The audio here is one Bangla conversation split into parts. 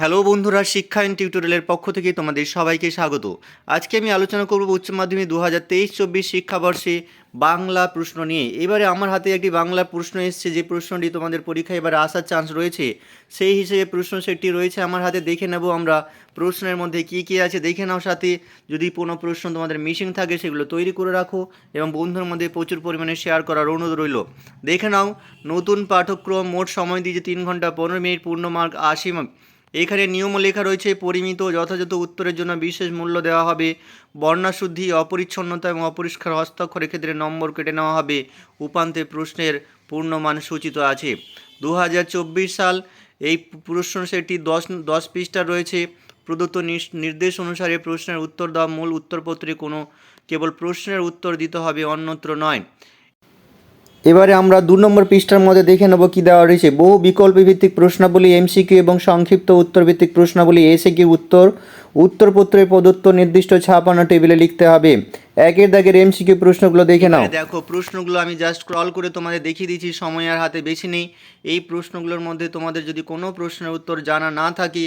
হ্যালো বন্ধুরা, শিক্ষা ইন টিউটোরিয়ালের পক্ষ থেকে তোমাদের সবাইকে স্বাগত। আজকে আমি আলোচনা করব উচ্চ মাধ্যমিক দু হাজার তেইশ চব্বিশ শিক্ষাবর্ষে বাংলা প্রশ্ন নিয়ে। এবারে আমার হাতে একটি বাংলা প্রশ্ন এসেছে, যে প্রশ্নটি তোমাদের পরীক্ষায় এবারে আসার চান্স রয়েছে। সেই হিসেবে প্রশ্ন সেটটি রয়েছে আমার হাতে, দেখে নেব আমরা প্রশ্নের মধ্যে কী কী আছে। দেখে নাও সাথে, যদি কোনো প্রশ্ন তোমাদের মিসিং থাকে সেগুলো তৈরি করে রাখো এবং বন্ধুর মধ্যে প্রচুর পরিমাণে শেয়ার করার অনুরোধ রইল। দেখে নাও, নতুন পাঠক্রম মোট সময় দিয়েছে তিন ঘণ্টা পনেরো মিনিট, পূর্ণ মার্ক আশি এখানে নিয়ম লেখা রয়েছে, পরিমিত যথাযথ উত্তরের জন্য বিশেষ মূল্য দেওয়া হবে। বর্ণাশুদ্ধি, অপরিচ্ছন্নতা এবং অপরিষ্কার হস্তাক্ষরের ক্ষেত্রে নম্বর কেটে নেওয়া হবে। উপান্তে প্রশ্নের পূর্ণমান সূচিত আছে। দু হাজার চব্বিশ সাল এই প্রশ্ন সেটি দশ দশ পৃষ্ঠা রয়েছে। প্রদত্ত নির্দেশ অনুসারে প্রশ্নের উত্তর দেওয়া মূল উত্তরপত্রে কোনো, কেবল প্রশ্নের উত্তর দিতে হবে, অন্যত্র নয়। এবারে আমরা দু নম্বর পৃষ্ঠার মধ্যে দেখে নেব কি দেওয়া রয়েছে। বহু বিকল্প ভিত্তিক প্রশ্নাবলী, এমসিকিউ এবং সংক্ষিপ্ত উত্তর ভিত্তিক প্রশ্নাবলী এসিকিউ উত্তর, উত্তরপত্রের প্রদত্ত নির্দিষ্ট ছাপানো টেবিলে লিখতে হবে। একের দাগের এমসিকিউ প্রশ্নগুলো দেখে নাও। দেখো, প্রশ্নগুলো আমি জাস্ট ক্রল করে তোমাদের দেখিয়ে দিচ্ছি, সময় আর হাতে বেশি নেই। এই প্রশ্নগুলোর মধ্যে তোমাদের যদি কোনো প্রশ্নের উত্তর জানা না থাকে,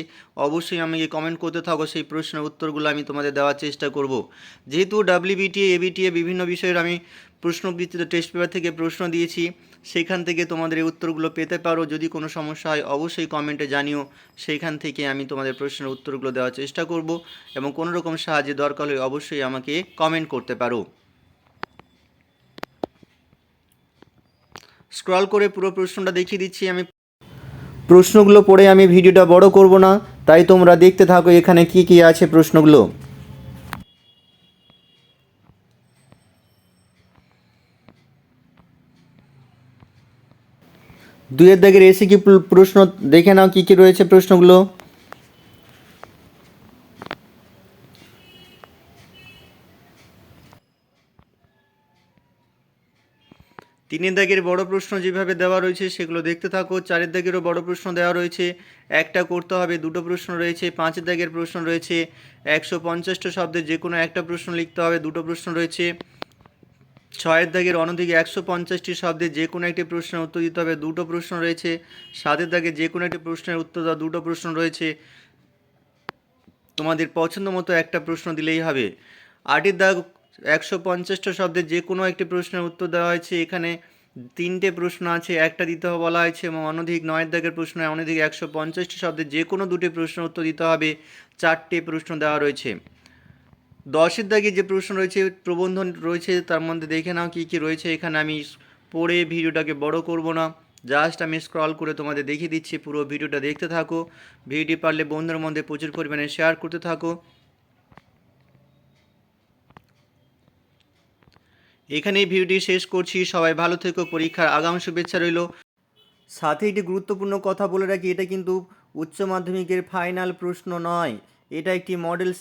অবশ্যই আমাকে কমেন্ট করতে থাকো, সেই প্রশ্নের উত্তরগুলো আমি তোমাদের দেওয়ার চেষ্টা করব। যেহেতু ডাব্লিউবিটিএ এবিটিএ বিভিন্ন বিষয়ের আমি প্রশ্নবৃত্তিতে টেস্ট পেপার থেকে প্রশ্ন দিয়েছি, সেখান থেকে তোমাদের এই উত্তরগুলো পেতে পারো। যদি কোনো সমস্যা হয়, অবশ্যই কমেন্টে জানিও। সেইখান থেকে আমি তোমাদের প্রশ্নের উত্তরগুলো দেওয়ার চেষ্টা করব এবং কোনো রকম সাহায্যের দরকার হলে অবশ্যই আমাকে কমেন্ট করতে পারো। স্ক্রল করে পুরো প্রশ্নটা দেখিয়ে দিচ্ছি আমি। প্রশ্নগুলো পড়ে আমি ভিডিওটা বড় করব না, তাই তোমরা দেখতে থাকো এখানে কি কি আছে প্রশ্নগুলো। দুইয়ের দাগের এসে কি প্রশ্ন দেখে নাও কি কি রয়েছে প্রশ্নগুলো। তিনের দাগের বড় প্রশ্ন যেভাবে দেওয়া রয়েছে সেগুলো দেখতে থাকো। চারের দাগেরও বড় প্রশ্ন দেওয়া রয়েছে। একটা করতে হবে, দুটো প্রশ্ন রয়েছে, পাঁচের দাগের প্রশ্ন রয়েছে। একশো পঞ্চাশটা শব্দের যে কোনো একটা প্রশ্ন লিখতে হবে, দুটো প্রশ্ন রয়েছে। ছয়ের দাগের অনধিকে একশো পঞ্চাশটি শব্দে যে কোনো একটি প্রশ্নের উত্তর দিতে হবে। দুটো প্রশ্ন রয়েছে। সাতের দাগে যে কোনো একটি প্রশ্নের উত্তর দেওয়া দুটো প্রশ্ন রয়েছে। তোমাদের পছন্দ মতো একটা প্রশ্ন দিলেই হবে। আটের দাগ একশো পঞ্চাশটা শব্দে যে কোনো একটি প্রশ্নের উত্তর দেওয়া হয়েছে। এখানে তিনটে প্রশ্ন আছে, একটা দিতে বলা হয়েছে এবং অনধিক নয়ের দাগের প্রশ্ন অনধিক একশো পঞ্চাশটি শব্দে যে কোনো দুটি প্রশ্নের উত্তর দিতে হবে। চারটে প্রশ্ন দেওয়া রয়েছে। দশের দাগে যে প্রশ্ন রয়েছে প্রবন্ধ রয়েছে, তার মধ্যে দেখে নাও কী কী রয়েছে। এখানে আমি পড়ে ভিডিওটাকে বড় করব না। জাস্ট আমি স্ক্রল করে তোমাদের দেখিয়ে দিচ্ছি, পুরো ভিডিওটা দেখতে থাকো। ভিডিওটি পারলে বন্ধুর মধ্যে প্রচুর পরিমাণে শেয়ার করতে থাকো। এখানেই ভিডিওটি শেষ করছি। সবাই ভালো থেকো, পরীক্ষার আগাম শুভেচ্ছা রইল। সাথে একটি গুরুত্বপূর্ণ কথা বলে রাখি, এটা কিন্তু উচ্চ মাধ্যমিকের ফাইনাল প্রশ্ন নয়। এটা একটি মডেল